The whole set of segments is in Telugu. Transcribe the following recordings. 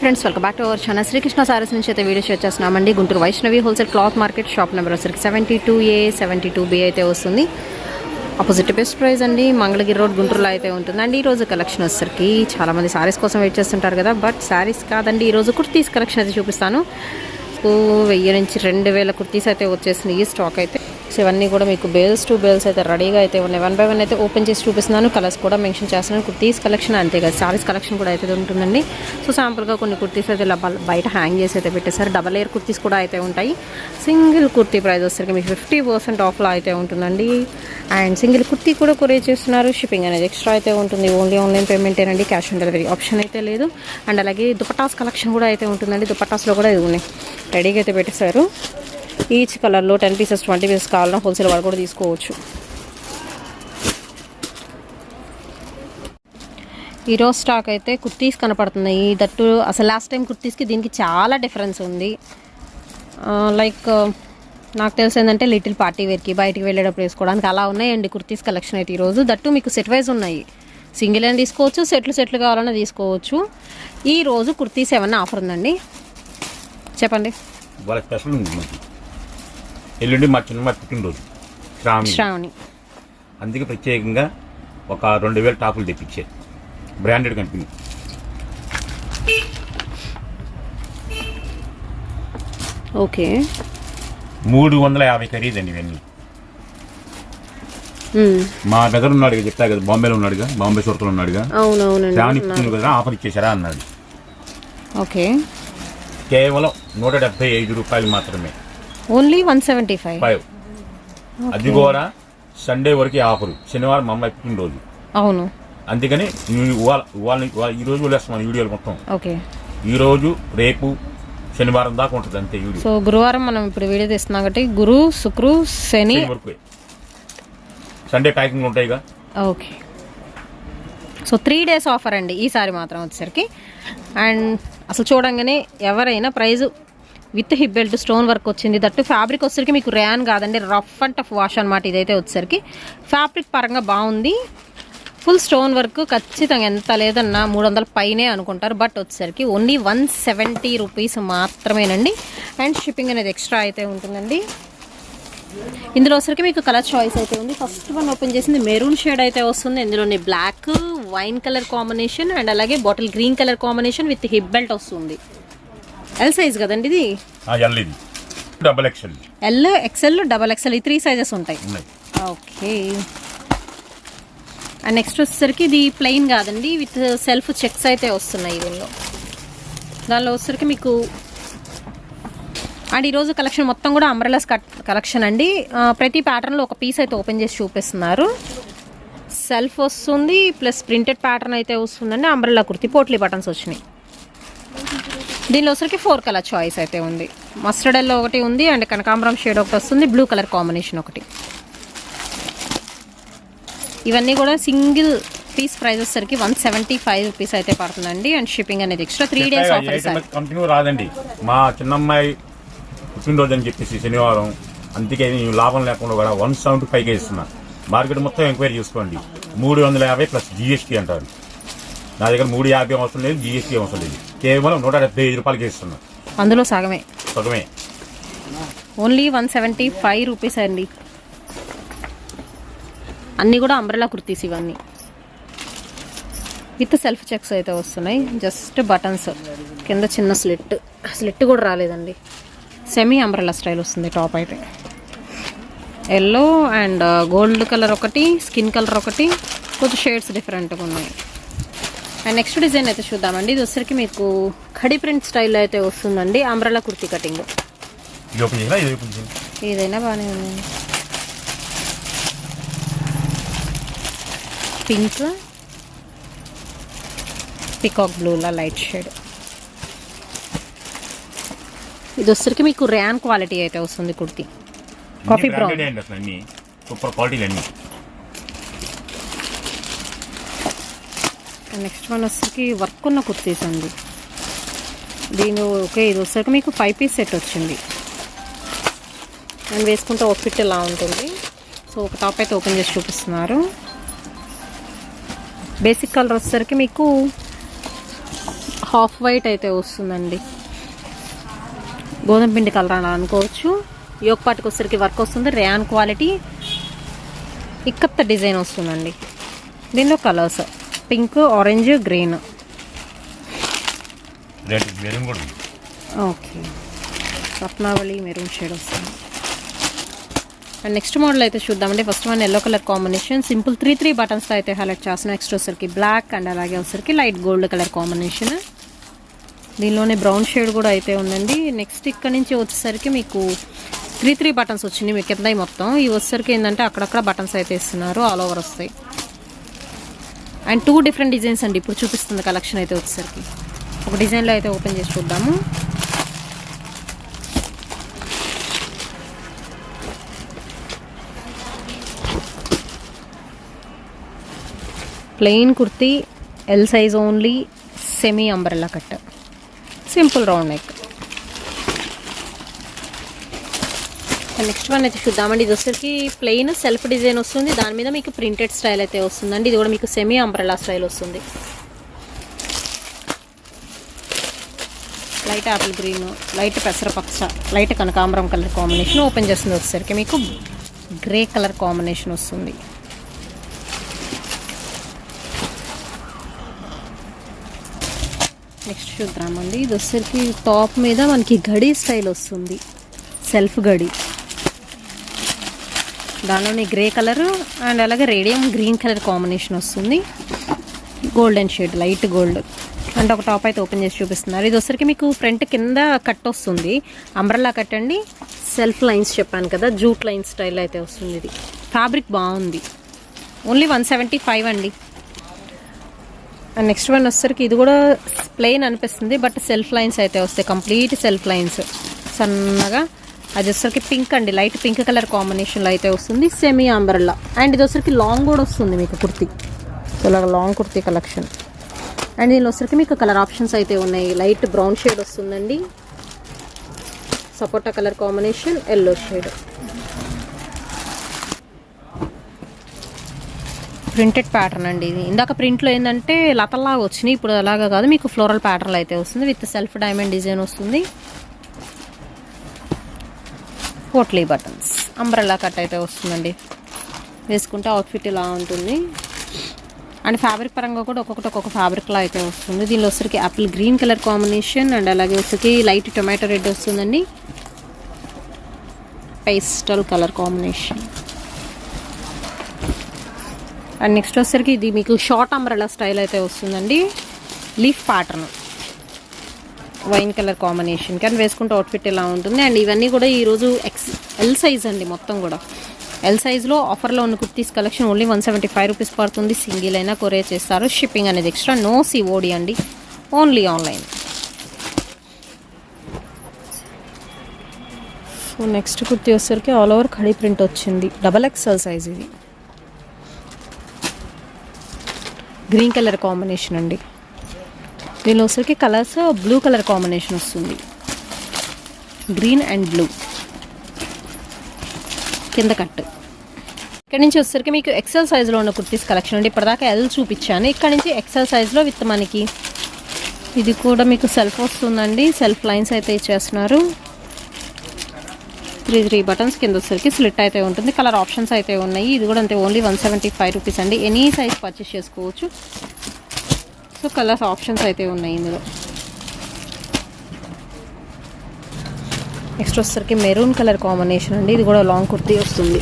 Friends welcome back to our channel Srikrishna Sarees నుంచి అయితే వీడియో షేర్ చేస్తున్నామండి. Guntur Vaishnavi wholesale cloth market shop number వచ్చరికి seventy two A seventy two B అయితే వస్తుంది. ఆపోజిట్ బెస్ట్ ప్రైస్ అండి. మంగళగిరి రోడ్ గుంటూరులో అయితే ఉంటుందండి. ఈరోజు కలెక్షన్ వచ్చరికి చాలామంది శారీస్ కోసం వెయిట్ చేస్తుంటారు కదా. బట్ శారీస్ కాదండి ఈ రోజు కుర్తీస్ కలెక్షన్ అయితే చూపిస్తాను. సో వెయ్యి నుంచి రెండు వేల కుర్తీస్ అయితే వచ్చేసినాయి ఈ స్టాక్ అయితే. సో ఇవన్నీ కూడా మీకు బేల్స్ టు బేల్స్ అయితే రెడీగా అయితే ఉన్నాయి. వన్ బై వన్ అయితే ఓపెన్ చేసి చూపిస్తున్నాను. కలర్స్ కూడా మెన్షన్ చేస్తున్నాను. కుర్తీస్ కలెక్షన్ అంతే కదా. సారీస్ కలెక్షన్ కూడా అయితే ఉంటుందండి. సో శాంపుల్గా కొన్ని కుర్తీస్ అయితే బయట హ్యాంగ్ చేసి అయితే పెట్టేశారు. డబల్ ఎయిర్ కుర్తీస్ కూడా అయితే ఉంటాయి. సింగిల్ కుర్తీ ప్రైస్ వచ్చేసరికి మీకు ఫిఫ్టీ పర్సెంట్ ఆఫ్లో అయితే ఉంటుందండి. అండ్ సింగిల్ కుర్తీ కూడా కొరియర్ చేస్తున్నారు. షిప్పింగ్ అనేది ఎక్స్ట్రా అయితే ఉంటుంది. ఓన్లీ ఆన్లైన్ పేమెంటేనండి క్యాష్ ఆన్ డెలివరీ ఆప్షన్ అయితే లేదు. అండ్ అలాగే దుపటాస్ కలెక్షన్ కూడా అయితే ఉంటుందండి. దుపటాస్లో కూడా ఇది ఉన్నాయి. రెడీగా అయితే పెట్టేశారు. ఈచ్ కలర్లో టెన్ పీసెస్ ట్వంటీ పీసెస్ కావాలన్నా హోల్సేల్ వాళ్ళు కూడా తీసుకోవచ్చు. ఈరోజు స్టాక్ అయితే కుర్తీస్ కనపడుతున్నాయి. దట్టు అసలు లాస్ట్ టైం కుర్తీస్కి దీనికి చాలా డిఫరెన్స్ ఉంది. లైక్ నాకు తెలిసి ఏంటంటే లిటిల్ పార్టీ వేర్కి బయటికి వెళ్ళేటప్పుడు వేసుకోవడానికి అలా ఉన్నాయండి కుర్తీస్ కలెక్షన్ అయితే ఈరోజు. దట్టు మీకు సెట్ వైజ్ ఉన్నాయి. సింగిల్ అయినా తీసుకోవచ్చు సెట్లు సెట్లు కావాలన్నా తీసుకోవచ్చు. ఈరోజు కుర్తీస్ ఏమన్నా ఆఫర్ ఉందండి? చెప్పండి. స్పెషల్ ఎల్లుండి మా చిన్న పుట్టినరోజు. శ్రావణి. శ్రావణి. అందుకే ప్రత్యేకంగా ఒక రెండు వేల టాపులు తెప్పించారు. Branded company. ఓకే. మూడు వందల యాభై ఖరీదండి ఇవన్నీ. మా బ్రదర్ ఉన్నాడుగా చెప్తా కదా బాంబేలో ఉన్నాడుగా బాంబే సురతలో ఉన్నాడుగా. శ్రావణి కదా ఆఫర్ ఇచ్చేసారా అన్నాడు. ఓకే. కేవలం నూట డెబ్బై ఐదు రూపాయలు మాత్రమే. Only one seventy five. Five అది కూడా సండే వరకు ఆఫరు. శనివారం మా అమ్మాయి పుట్టినరోజు. అవును. అందుకని ఇవాళ ఇవాళ ఈ రోజు వదిలేస్తున్నాం వీడియోలు మొత్తం. ఓకే. ఈ రోజు రేపు శనివారం దాకా ఉంటుంది అంతే వీడియో. సో గురువారం మనం ఇప్పుడు వీడియో తీస్తున్నాం కాబట్టి గురు శుక్రు శని శని వరకు. సండే ప్యాకింగ్ ఉంటాయిగా okay. So three days offer అండి. ఈసారి మాత్రం వచ్చేసరికి. అండ్ అసలు చూడంగానే ఎవరైనా price with hip belt stone work వచ్చింది. దట్టు ఫ్యాబ్రిక్ వచ్చేసరికి మీకు ర్యాన్ కాదండి రఫ్ అండ్ టఫ్ వాష్ అనమాట ఇదైతే వచ్చేసరికి. ఫ్యాబ్రిక్ పరంగా బాగుంది. ఫుల్ స్టోన్ వర్క్ ఖచ్చితంగా ఎంత లేదన్నా మూడు వందల పైనే అనుకుంటారు. బట్ వచ్చేసరికి ఓన్లీ వన్ సెవెంటీ రూపీస్ మాత్రమేనండి. అండ్ షిప్పింగ్ అనేది ఎక్స్ట్రా అయితే ఉంటుందండి. ఇందులో వచ్చరికి మీకు కలర్ చాయిస్ అయితే ఉంది. ఫస్ట్ వన్ ఓపెన్ చేసింది మెరూన్ షేడ్ అయితే వస్తుంది. ఇందులోని black wine colour combination and అలాగే bottle green colour combination with hip belt వస్తుంది. ఎల్ సైజ్ కదండి ఇది? LED double XL L XL double XL ఈ త్రీ సైజెస్ ఉంటాయి. ఓకే అండ్ నెక్స్ట్ వచ్చేసరికి ఇది ప్లెయిన్ కాదండి విత్ సెల్ఫ్ చెక్స్ అయితే వస్తున్నాయి దీనిలో. దానిలో వచ్చేసరికి మీకు అండ్ ఈరోజు కలెక్షన్ మొత్తం కూడా అంబ్రెలాస్ కట్ కలెక్షన్ అండి. ప్రతి ప్యాటర్న్లో ఒక పీస్ అయితే ఓపెన్ చేసి చూపిస్తున్నారు. సెల్ఫ్ వస్తుంది ప్లస్ ప్రింటెడ్ ప్యాటర్న్ అయితే వస్తుందండి. అంబ్రెలా కుర్తి పోట్లీ బటన్స్ వచ్చినాయి. దీనిలో వచ్చరికి ఫోర్ కలర్ చాయిస్ అయితే ఉంది. మస్టర్డ్ ఎల్లో ఒకటి ఉంది అండ్ కనకాంబరం షేడ్ ఒకటి వస్తుంది. బ్లూ కలర్ కాంబినేషన్ ఒకటి. ఇవన్నీ కూడా సింగిల్ పీస్ ప్రైస్ వచ్చేసరికి వన్ సెవెంటీ ఫైవ్ రూపీస్ అయితే పడుతుందండి. అండ్ షిప్పింగ్ అనేది extra three days offer continue రాదండి. మా చిన్నమ్మాయి పుట్టినరోజు అని చెప్పేసి శనివారం. అందుకే నేను లాభం లేకుండా కూడా వన్ సెవెంటీ ఫైవ్కే ఇస్తున్నా. మార్కెట్ మొత్తం ఎంక్వైరీ చేసుకోండి. మూడు వందల యాభై ప్లస్ జీఎస్టీ అంటారు. నా దగ్గర మూడు యాభై అవసరం లేదు జీఎస్టీ అవసరం లేదు. కేవలం నూట డెబ్బై ఐదు రూపాయలకి ఇస్తున్నా అందులో సగమే. సగమే. Only one seventy five rupees అండి. అన్నీ కూడా అంబ్రెలా కుర్తీస్ ఇవన్నీ. విత్ సెల్ఫ్ చెక్స్ అయితే వస్తున్నాయి. Just buttons. కింద చిన్న స్లిట్. స్లిట్ కూడా రాలేదండి. సెమీ అంబ్రెలా స్టైల్ వస్తుంది టాప్ అయితే. ఎల్లో అండ్ గోల్డ్ కలర్ ఒకటి స్కిన్ కలర్ ఒకటి కొంచెం షేడ్స్ డిఫరెంట్గా ఉన్నాయి. అండ్ నెక్స్ట్ డిజైన్ అయితే చూద్దామండి. ఇది వచ్చరికి మీకు ఖడీ ప్రింట్ స్టైల్ అయితే వస్తుందండి. Umbrella kurti cutting. ఏదైనా బాగానే ఉంది. పింక్ పికాక్ బ్లూలా లైట్ షేడ్. ఇది వచ్చరికి మీకు ర్యాన్ క్వాలిటీ అయితే వస్తుంది కుర్తి. Coffee brown. సూపర్ క్వాలిటీలు నెక్స్ట్ వన్ వచ్చరికి వర్క్ ఉన్న కుర్తీస్ అండి. దీని ఓకే ఇది వచ్చరికి మీకు ఫైవ్ పీస్ సెట్ వచ్చింది. నేను వేసుకుంటే ఒక ఫిట్ ఇలా ఉంటుంది? సో ఒక టాప్ అయితే ఓపెన్ చేసి చూపిస్తున్నారు. బేసిక్ కలర్ వచ్చేసరికి మీకు హాఫ్ వైట్ అయితే వస్తుందండి. గోధుమ పిండి కలర్ అని అనుకోవచ్చు. యోగ పాటికి వచ్చేసరికి వర్క్ వస్తుంది. ర్యాన్ క్వాలిటీ ఇక్కత్త డిజైన్ వస్తుందండి. దీనిలో colours pink orange green. Okay రత్నావళి మెరూన్ షేడ్ వస్తుంది. అండ్ నెక్స్ట్ మోడల్ అయితే చూద్దామండి. First one yellow colour combination simple three three బటన్స్తో అయితే హైలైట్ చేస్తున్నాం. నెక్స్ట్ వచ్చరికి బ్లాక్ అండ్ అలాగే వచ్చరికి లైట్ గోల్డ్ కలర్ కాంబినేషన్ దీనిలోనే బ్రౌన్ షేడ్ కూడా అయితే ఉందండి. నెక్స్ట్ ఇక్కడ నుంచి వచ్చేసరికి మీకు త్రీ త్రీ బటన్స్ వచ్చినాయి. మీకు కింద మొత్తం? ఇవి వచ్చేసరికి ఏంటంటే అక్కడక్కడ బటన్స్ అయితే ఇస్తున్నారు. ఆల్ ఓవర్ వస్తాయి. అండ్ టూ డిఫరెంట్ డిజైన్స్ అండి. ఇప్పుడు చూపిస్తుంది కలెక్షన్ అయితే వచ్చేసరికి. ఒక డిజైన్లో అయితే ఓపెన్ చేసి చూద్దాము. Plain kurti L size only semi umbrella cut simple round neck next one అయితే చూద్దామండి. ఇది వచ్చేసి ప్లెయిన్ సెల్ఫ్ డిజైన్ వస్తుంది. దాని మీద మీకు ప్రింటెడ్ స్టైల్ అయితే వస్తుందండి. ఇది కూడా మీకు సెమీ అంబ్రెలా స్టైల్ వస్తుంది. లైట్ ఆపిల్ గ్రీన్ లైట్ పెసరపక్ష లైట్ కనకాంబరం కలర్ కాంబినేషన్ ఓపెన్ చేస్తుంది వచ్చేసరికి మీకు. గ్రే కలర్ కాంబినేషన్ వస్తుంది. నెక్స్ట్ చూద్దామండి. ఇది వచ్చేసరికి టాప్ మీద మనకి గడి స్టైల్ వస్తుంది. సెల్ఫ్ గడి. దానిలోని గ్రే కలర్ అండ్ అలాగే రేడియం గ్రీన్ కలర్ కాంబినేషన్ వస్తుంది. Golden shade light gold. And ఒక టాప్ అయితే ఓపెన్ చేసి చూపిస్తున్నారు. ఇది వచ్చరికి మీకు ఫ్రంట్ కింద కట్ వస్తుంది. అంబ్రల్లా కట్ అండి. సెల్ఫ్ లైన్స్ చెప్పాను కదా జూట్ లైన్ స్టైల్ అయితే వస్తుంది ఇది. ఫ్యాబ్రిక్ బాగుంది. ఓన్లీ వన్ సెవెంటీ ఫైవ్ అండి. అండ్ నెక్స్ట్ వన్ వచ్చరికి ఇది కూడా ప్లెయిన్ అనిపిస్తుంది బట్ సెల్ఫ్ లైన్స్ అయితే వస్తాయి. Complete self lines. సన్నగా అది వచ్చరికి పింక్ అండి. లైట్ పింక్ కలర్ కాంబినేషన్లో అయితే వస్తుంది. సెమీ అంబ్రల్లా అండ్ ఇది వచ్చరికి లాంగ్ కూడా వస్తుంది మీకు కుర్తీ. సో ఇలాగ లాంగ్ కుర్తీ కలెక్షన్ అండ్ దీనిలో వచ్చరికి మీకు కలర్ ఆప్షన్స్ అయితే ఉన్నాయి. లైట్ బ్రౌన్ షేడ్ వస్తుందండి. Sapota colour combination yellow shade printed pattern అండి ఇది. ఇందాక ప్రింట్లో ఏంటంటే లతల్లాగా వచ్చినాయి. ఇప్పుడు అలాగా కాదు. మీకు ఫ్లోరల్ ప్యాటర్న్లో అయితే వస్తుంది. విత్ సెల్ఫ్ డైమండ్ డిజైన్ వస్తుంది. పోట్లీ బటన్స్. అంబ్రెల్లా కట్ అయితే వస్తుందండి. వేసుకుంటే అవుట్ఫిట్ ఇలా ఉంటుంది. అండ్ ఫ్యాబ్రిక్ పరంగా కూడా ఒక్కొక్కటి ఒక్కొక్క ఫ్యాబ్రిక్లో అయితే వస్తుంది. దీనిలో వచ్చరికి apple green colour combination and అలాగే వచ్చరికి లైట్ టొమాటో రెడ్ వస్తుందండి. Pastel colour combination and next వచ్చేసరికి ఇది మీకు షార్ట్ అంబ్రెలా స్టైల్ అయితే వస్తుందండి. Leaf pattern wine colour combination కానీ వేసుకుంటే అవుట్ఫిట్ ఇలా ఉంటుంది. అండ్ ఇవన్నీ కూడా ఈరోజు ఎక్స్ ఎల్ సైజ్ అండి మొత్తం కూడా. ఎల్ సైజ్లో ఆఫర్లో ఉన్న kurtis collection only one seventy five rupees పడుతుంది. సింగిల్ అయినా కొరియర్ చేస్తారు. షిప్పింగ్ అనేది ఎక్స్ట్రా నో సిఓడి అండి. Only online so next kurti వచ్చేసరికి ఆల్ ఓవర్ ఖడీ ప్రింట్ వచ్చింది. డబల్ ఎక్స్ఎల్ సైజ్ ఇది. గ్రీన్ కలర్ కాంబినేషన్ అండి. దీనిలో వచ్చరికి కలర్స్ బ్లూ కలర్ కాంబినేషన్ వస్తుంది. Green and blue. కింద కట్ ఇక్కడ నుంచి వచ్చేసరికి మీకు ఎక్సెల్ సైజ్లో ఉన్న కుర్తీస్ కలెక్షన్ అండి. ఇప్పటిదాకా ఎల్ చూపించాను. ఇక్కడ నుంచి ఎక్సెల్ సైజ్లో విత్ మనకి ఇది కూడా మీకు సెల్ఫ్ వస్తుందండి సెల్ఫ్ లైన్స్ అయితే ఇచ్చేస్తున్నారు. త్రీ త్రీ బటన్స్ కింద వచ్చేసరికి స్లిట్ అయితే ఉంటుంది. కలర్ ఆప్షన్స్ అయితే ఉన్నాయి. ఇది కూడా అంతే only one seventy five rupees అండి. ఎనీ సైజ్ పర్చేస్ చేసుకోవచ్చు. సో కలర్స్ ఆప్షన్స్ అయితే ఉన్నాయి ఇందులో. నెక్స్ట్ వచ్చేసరికి మెరూన్ కలర్ కాంబినేషన్ అండి. ఇది కూడా లాంగ్ కుర్తీ వస్తుంది.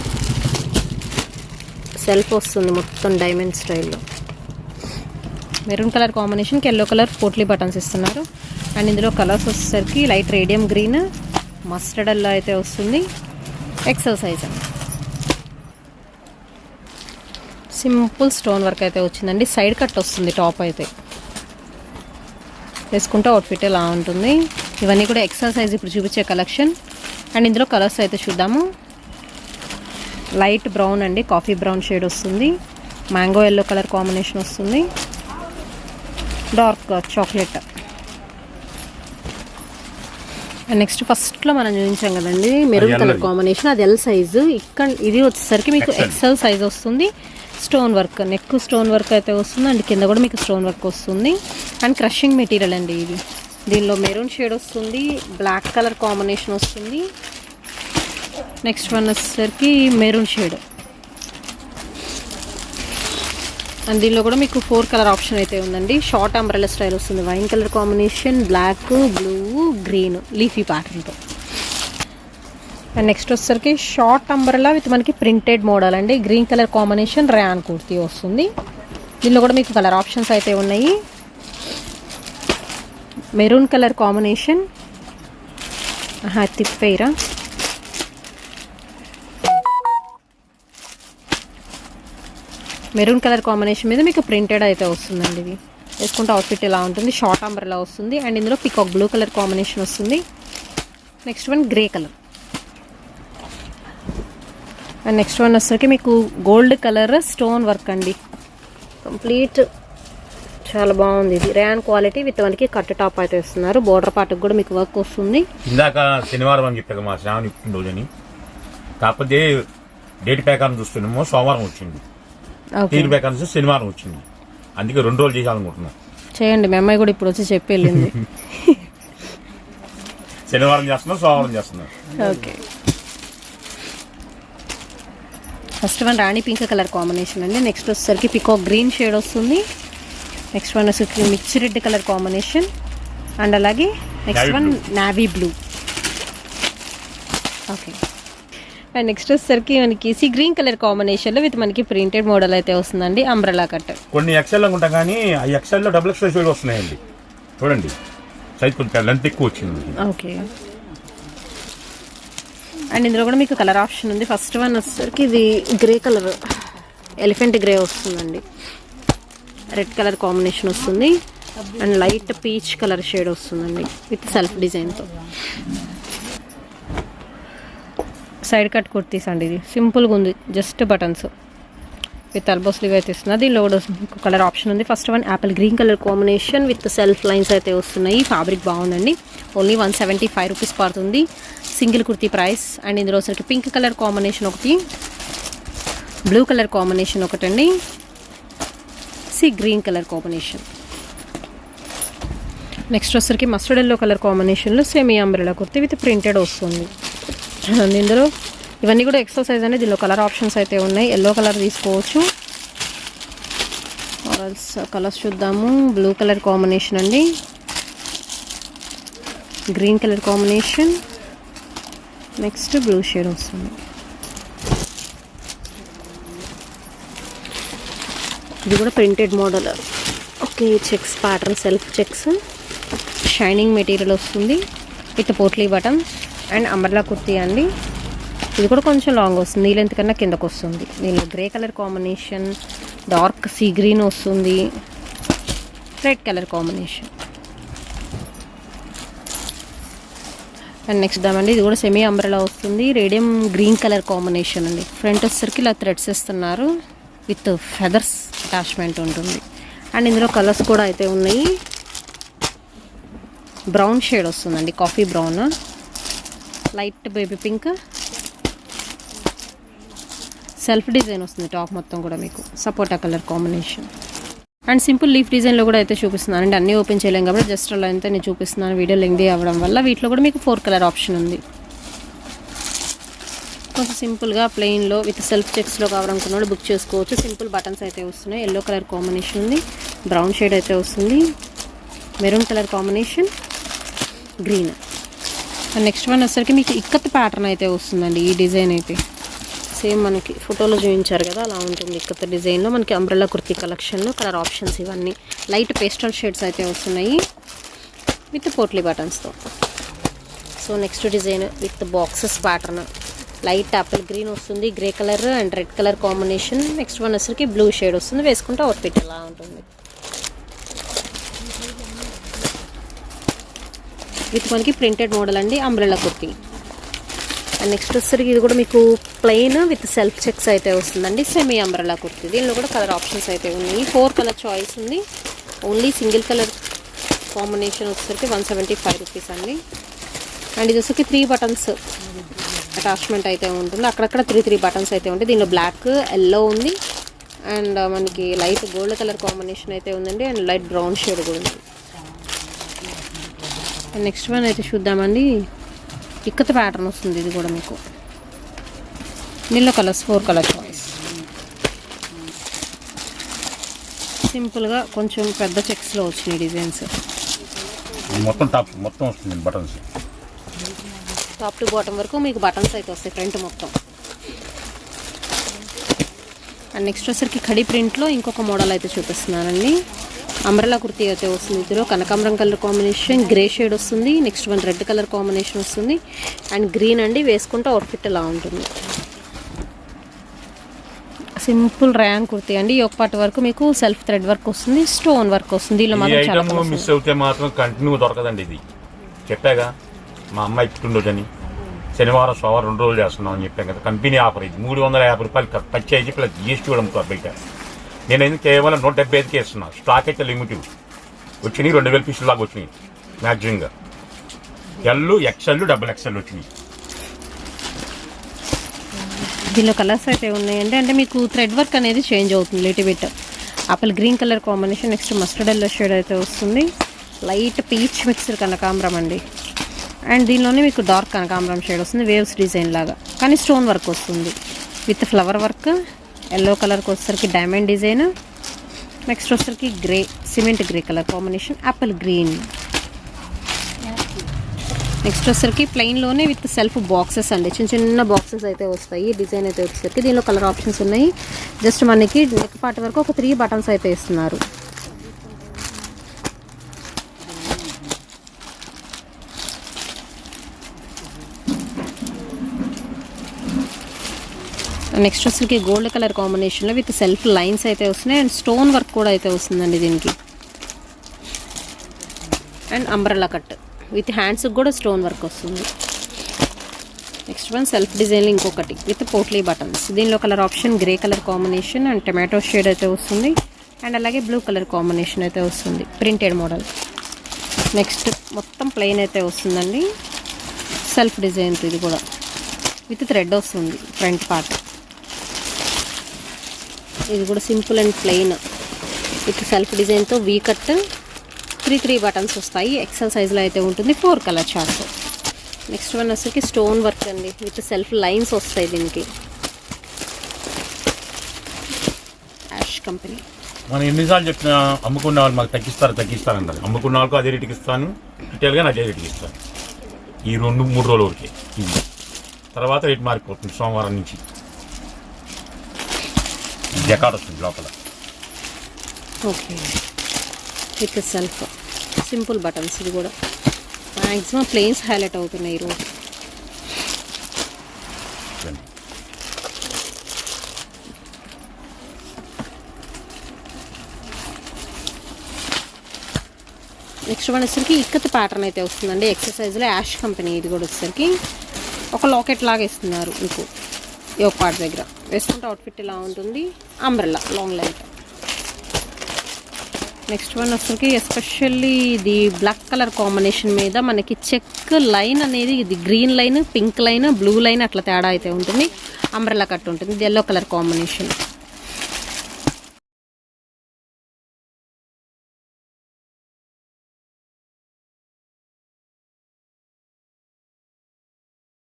సెల్ఫ్ వస్తుంది మొత్తం డైమండ్ స్టైల్లో మెరూన్ కలర్ కాంబినేషన్కి ఎల్లో కలర్ పోట్లీ బటన్స్ ఇస్తున్నారు. అండ్ ఇందులో కలర్స్ వచ్చేసరికి లైట్ రేడియం గ్రీన్ మస్టర్డ్ అల్లా అయితే వస్తుంది. XL size simple stone work అయితే వచ్చిందండి. సైడ్ కట్ వస్తుంది టాప్ అయితే. వేసుకుంటే అవుట్ఫిట్ ఎలా ఉంటుంది. ఇవన్నీ కూడా ఎక్సెల్ సైజ్ ఇప్పుడు చూపించే కలెక్షన్ అండ్ ఇందులో కలర్స్ అయితే చూద్దాము. లైట్ బ్రౌన్ అండి కాఫీ బ్రౌన్ షేడ్ వస్తుంది. మ్యాంగో ఎల్లో కలర్ కాంబినేషన్ వస్తుంది. డార్క్ చాక్లెట్ నెక్స్ట్ ఫస్ట్లో మనం చూపించాం కదండి మెరూన్ కలర్. కాంబినేషన్ అది ఎల్ సైజు ఇక్కడ ఇది వచ్చేసరికి మీకు. ఎక్సెల్ సైజ్ వస్తుంది. Stone work neck stone work అయితే వస్తుంది. అండ్ కింద కూడా మీకు స్టోన్ వర్క్ వస్తుంది. అండ్ క్రషింగ్ మెటీరియల్ అండి ఇది. దీనిలో మెరూన్ షేడ్ వస్తుంది. బ్లాక్ కలర్ కాంబినేషన్ వస్తుంది. నెక్స్ట్ వన్ వచ్చేసరికి మెరూన్ షేడ్ అండ్ దీనిలో కూడా మీకు ఫోర్ కలర్ ఆప్షన్ అయితే ఉందండి. షార్ట్ అంబ్రెల్లా స్టైల్ వస్తుంది. Wine colour combination black blue green leafy ప్యాటర్న్తో and next వచ్చేసరికి షార్ట్ అంబ్రెల్లా విత్ మనకి ప్రింటెడ్ మోడల్ అండి. Green colour combination rayon kurti వస్తుంది. దీనిలో కూడా మీకు కలర్ ఆప్షన్స్ అయితే ఉన్నాయి. మెరూన్ కలర్ కాంబినేషన్ తిప్పేరా మెరూన్ కలర్ కాంబినేషన్ మీద మీకు ప్రింటెడ్ అయితే వస్తుందండి ఇది. వేసుకుంటే అవుట్ఫిట్ ఇలా ఉంటుంది. షార్ట్ అంబ్రెలా వస్తుంది. అండ్ ఇందులో పికాక్ బ్లూ కలర్ కాంబినేషన్ వస్తుంది. Next one grey colour and next one వచ్చేసరికి మీకు గోల్డ్ కలర్ స్టోన్ వర్క్ అండి. కంప్లీట్ చాలా బాగుంది ఇది. ర్యాన్ క్వాలిటీ విత్ మనకి కట్ టాప్ అయితే ఇస్తున్నారు. బోర్డర్ పార్ట్కి కూడా మీకు వర్క్ వస్తుంది. ఇందాక శనివారం అని చెప్పాక మా శ్రావణి పుట్టినరోజని కాకపోతే డేట్ ప్రకారం చూస్తున్నామో సోమవారం వచ్చింది. తీరు ప్రకారం శనివారం వచ్చింది. అందుకే రెండు రోజులు చేయాలనుకుంటున్నాం. చేయండి మీ అమ్మాయి కూడా ఇప్పుడు వచ్చి చెప్పి వెళ్ళింది. శనివారం చేస్తున్నాం సోమవారం చేస్తున్నాం. ఓకే ఫస్ట్ వన్ రాణి పింక్ కలర్ కాంబినేషన్ అండి. నెక్స్ట్ వచ్చేసరికి పికాక్ గ్రీన్ షేడ్ వస్తుంది. నెక్స్ట్ వన్ వచ్చేసరికి mix red colour combination. And అలాగే next one. Navy blue okay. And next వచ్చేసరికి మనకి సి గ్రీన్ కలర్ కాంబినేషన్లో విత్ మనకి ప్రింటెడ్ మోడల్ అయితే వస్తుందండి. Umbrella cut. కొన్ని ఎక్సెల్ ఉంటాం కానీ ఆ ఎక్సెల్లో డబుల్ ఎక్స్ఎల్ సైజ్ వస్తున్నాయండి చూడండి. సైజ్ కొంచెం లెంత్ ఎక్కువ వచ్చింది. ఓకే. అండ్ ఇందులో కూడా మీకు కలర్ ఆప్షన్ ఉంది. ఫస్ట్ వన్ వచ్చేసరికి ఇది గ్రే కలర్ ఎలిఫెంట్ గ్రే వస్తుందండి. రెడ్ కలర్ కాంబినేషన్ వస్తుంది. And light peach colour shade వస్తుందండి విత్ సెల్ఫ్ డిజైన్తో. సైడ్ కట్ కుర్తీస్ అండి ఇది. సింపుల్గా ఉంది just buttons. With elbow sleeve అయితే ఇస్తున్నది దీనిలో కూడా కలర్ ఆప్షన్ ఉంది. First one apple green colour combination with self lines అయితే వస్తున్నాయి. ఫ్యాబ్రిక్ బాగుందండి. Only one seventy five rupees పడుతుంది. సింగిల్ కుర్తీ ప్రైస్ అండ్ ఇందులో వచ్చరికి పింక్ కలర్ కాంబినేషన్ ఒకటి బ్లూ కలర్ కాంబినేషన్ ఒకటండి. Sea green colour combination next వచ్చరికి మస్టర్డ్ ఎల్లో కలర్ కాంబినేషన్లో semi umbrella kurti with printed వస్తుంది. ఇందులో ఇవన్నీ కూడా ఎక్స్ట్రా సైజ్ అనేది దీనిలో కలర్ ఆప్షన్స్ అయితే ఉన్నాయి. ఎల్లో కలర్ తీసుకోవచ్చు. ఆరల్స్ కలర్స్ చూద్దాము. బ్లూ కలర్ కాంబినేషన్ అండి. Green colour combination next blue shade వస్తుంది. ఇది కూడా printed model okay checks pattern self checks shining material వస్తుంది. With potli button and umbrella kurti అండి. ఇది కూడా కొంచెం లాంగ్ వస్తుంది. ఈ లెంత్ కన్నా కిందకు వస్తుంది. దీనిలో grey colour combination dark sea green వస్తుంది. Red colour combination and next దామండి ఇది కూడా సెమీ అంబ్రెలా వస్తుంది. రేడియం గ్రీన్ కలర్ కాంబినేషన్ అండి. ఫ్రంట్ వచ్చేసరికి ఇలా థ్రెడ్స్ ఇస్తున్నారు విత్ ఫెదర్స్ అటాచ్మెంట్ ఉంటుంది. అండ్ ఇందులో కలర్స్ కూడా అయితే ఉన్నాయి. బ్రౌన్ షేడ్ వస్తుందండి. Coffee brown light baby pink self design వస్తుంది టాప్ మొత్తం కూడా మీకు. సపోటా colour combination. And simple leaf డిజైన్లో కూడా అయితే చూపిస్తున్నాను. అండి అన్నీ ఓపెన్ చేయలేం కాబట్టి జస్ట్ అలా అయితే నేను చూపిస్తున్నాను వీడియో లెంగ్దీ అవ్వడం వల్ల. వీటిలో కూడా మీకు ఫోర్ కలర్ ఆప్షన్ ఉంది. కొంచెం సింపుల్గా ప్లెయిన్లో విత్ సెల్ఫ్ చెక్స్లో కావాలనుకున్న బుక్ చేసుకోవచ్చు. సింపుల్ బటన్స్ అయితే వస్తున్నాయి. ఎల్లో కలర్ కాంబినేషన్ ఉంది. బ్రౌన్ షేడ్ అయితే వస్తుంది. Maroon colour combination. Green. And next one వచ్చేసరికి మీకు ఇక్కత్ ప్యాటర్న్ అయితే వస్తుందండి ఈ డిజైన్ అయితే. సేమ్ మనకి ఫోటోలో చూపించారు కదా అలా ఉంటుంది. ఇక్కడ డిజైన్లో మనకి అంబ్రెల్లా కుర్తీ కలెక్షన్లో కలర్ ఆప్షన్స్ ఇవన్నీ. లైట్ పేస్టల్ షేడ్స్ అయితే వస్తున్నాయి with potli బటన్స్తో so next design with boxes pattern light apple green వస్తుంది grey colour and red colour combination next one వచ్చరికి బ్లూ షేడ్ వస్తుంది వేసుకుంటే అవుట్ఫిట్ ఎలా ఉంటుంది. విత్ మనకి ప్రింటెడ్ మోడల్ అండి అంబ్రెల్లా కుర్తీ. అండ్ నెక్స్ట్ వచ్చేసరికి ఇది కూడా మీకు ప్లెయిన్ విత్ సెల్ఫ్ చెక్స్ అయితే వస్తుందండి. Semi umbrella kurti. దీనిలో కూడా కలర్ ఆప్షన్స్ అయితే ఉన్నాయి. ఫోర్ కలర్ చాయిస్ ఉంది. ఓన్లీ సింగిల్ కలర్ కాంబినేషన్ వచ్చేసరికి వన్ సెవెంటీ ఫైవ్ రూపీస్ అండి. అండ్ ఇది వచ్చేసరికి త్రీ బటన్స్ అటాచ్మెంట్ అయితే ఉంటుంది. అక్కడక్కడ త్రీ త్రీ బటన్స్ అయితే ఉంటాయి. దీనిలో బ్లాక్ ఎల్లో ఉంది. అండ్ uh, మనకి లైట్ గోల్డ్ కలర్ కాంబినేషన్ అయితే ఉందండి. అండ్ లైట్ బ్రౌన్ షేడ్ కూడా ఉంది. నెక్స్ట్ వన్ అయితే చూద్దామండి. ఇక్కత ప్యాటర్న్ వస్తుంది ఇది కూడా మీకు. నిల్ల కలర్స్ ఫోర్ కలర్ చాయిస్. సింపుల్గా కొంచెం పెద్ద చెక్స్లో వచ్చినాయి డిజైన్స్. మొత్తం టాప్ మొత్తం వస్తుంది బటన్స్. టాప్ టు బాటమ్ వరకు మీకు బటన్స్ అయితే వస్తాయి ఫ్రంట్ మొత్తం. అండ్ నెక్స్ట్ వచ్చరికి కడి ప్రింట్లో ఇంకొక మోడల్ అయితే చూపిస్తున్నానండి. అంబ్రెలా కుర్తీ అయితే వస్తుంది ఇందులో. కనకాంబరం కలర్ కాంబినేషన్ గ్రే షేడ్ వస్తుంది. Next one red colour combination వస్తుంది. అండ్ గ్రీన్ అండి వేసుకుంటే అవుట్ఫిట్ ఇలా ఉంటుంది. సింపుల్ ర్యాన్ కుర్తీ అండి. ఈ ఒక పార్ట్ వరకు మీకు సెల్ఫ్ థ్రెడ్ వర్క్ వస్తుంది స్టోన్ వర్క్ వస్తుంది. ఇలా మాత్రం చాలా మిస్ అవుతే మాత్రం కంటిన్యూ దొరకదండి ఇది. చెప్పాగా మా అమ్మాయి పుట్టినరోజని శనివారం సోమవారం రెండు రోజులు చేస్తున్నాం అని చెప్పాం కదా కంపెనీ ఆఫర్ ఇది. మూడు వందల యాభై రూపాయలు పచ్చేసి ప్లస్ జిఎస్టీ కూడా అమ్ముతారు బయట. నేను కేవలం నూట డెబ్బై ఐదుకే ఇస్తున్నా. స్టాక్ అయితే లిమిట్ వచ్చినాయి రెండు వేల పీసులు లాగా వచ్చినాయి. మ్యాక్సిమంగా. ఎల్ ఎక్స్ఎల్ డబుల్ ఎక్స్ఎల్ వచ్చినాయి. దీనిలో కలర్స్ అయితే ఉన్నాయండి. అంటే మీకు థ్రెడ్ వర్క్ అనేది చేంజ్ అవుతుంది little bit apple green colour combination next mustard yellow shade అయితే వస్తుంది. లైట్ పీచ్ మిక్సర్ కనకాంబరం అండి. అండ్ దీనిలోనే మీకు డార్క్ కనకాంబరం షేడ్ వస్తుంది వేవ్స్ డిజైన్ లాగా. కానీ స్టోన్ వర్క్ వస్తుంది. విత్ ఫ్లవర్ వర్క్ ఎల్లో కలర్కి వచ్చేసరికి డైమండ్ డిజైన్ నెక్స్ట్ వచ్చేసరికి grey cement grey colour combination apple green next వచ్చేసరికి ప్లెయిన్లోనే విత్ సెల్ఫ్ బాక్సెస్ అండి. చిన్న చిన్న బాక్సెస్ అయితే వస్తాయి. డిజైన్ అయితే వచ్చేసరికి దీనిలో కలర్ ఆప్షన్స్ ఉన్నాయి. జస్ట్ మనకి నెక్ పార్ట్ వరకు ఒక త్రీ బటన్స్ అయితే ఇస్తున్నారు. నెక్స్ట్ వచ్చేసరికి గోల్డ్ కలర్ కాంబినేషన్లో విత్ సెల్ఫ్ లైన్స్ అయితే వస్తున్నాయి. అండ్ స్టోన్ వర్క్ కూడా అయితే వస్తుందండి దీనికి. అండ్ అంబ్రల్లా కట్ విత్ హ్యాండ్స్కి కూడా స్టోన్ వర్క్ వస్తుంది. నెక్స్ట్ వన్ సెల్ఫ్ డిజైన్ ఇంకొకటి. విత్ పోట్లీ బటన్స్ దీనిలో colour option grey colour combination and tomato shade అయితే వస్తుంది. అండ్ అలాగే బ్లూ కలర్ కాంబినేషన్ అయితే వస్తుంది. ప్రింటెడ్ మోడల్ నెక్స్ట్ మొత్తం ప్లెయిన్ అయితే వస్తుందండి. సెల్ఫ్ డిజైన్ ఇది కూడా. విత్ థ్రెడ్ వస్తుంది. ఫ్రంట్ పార్ట్ ఇది కూడా simple and plain. With self డిజైన్తో V cut three three buttons వస్తాయి. ఎక్సెల్ సైజ్లో అయితే ఉంటుంది. Four colour chart next one వచ్చేసి స్టోన్ వర్క్ అండి. విత్ సెల్ఫ్ లైన్స్ వస్తాయి దీనికి. యాష్ కంపెనీ మనం ఎన్నిసార్లు చెప్పినా అమ్ముకున్న వాళ్ళు మాకు తగ్గిస్తారు తగ్గిస్తారు అన్నారు అమ్ముకున్న వాళ్ళకు అదే రేటుకి ఇస్తాను. రిటైల్గా అదే రేటుకి ఇస్తాను. ఈ రెండు మూడు రోజుల వరకే. తర్వాత రేటు మారిపోతుంది సోమవారం నుంచి. జకాడ్ వస్తుంది లోపల okay with self simple buttons ఇది కూడా. మ్యాక్సిమం ప్లేన్స్ హైలైట్ అవుతున్నాయి ఈరోజు నెక్స్ట్ వన్ వచ్చేసరికి ఇక్కత్ ప్యాటర్న్ అయితే వస్తుందండి. ఎక్సర్సైజ్లో యాష్ కంపెనీ ఇది కూడా వచ్చేసరికి ఒక లాకెట్ లాగా ఇస్తున్నారు మీకు. ఈ ఒక పార్ట్ దగ్గర. వేసుకుంటే అవుట్ఫిట్ ఇలా ఉంటుంది. Umbrella long light next one వచ్చేసరికి ఎస్పెషల్లీ ఇది బ్లాక్ కలర్ కాంబినేషన్ మీద మనకి చెక్ లైన్ అనేది ఇది green line pink line blue line అట్లా తేడా అయితే ఉంటుంది. అంబ్రెల్లా కట్ ఉంటుంది. ఇది ఎల్లో కలర్ కాంబినేషన్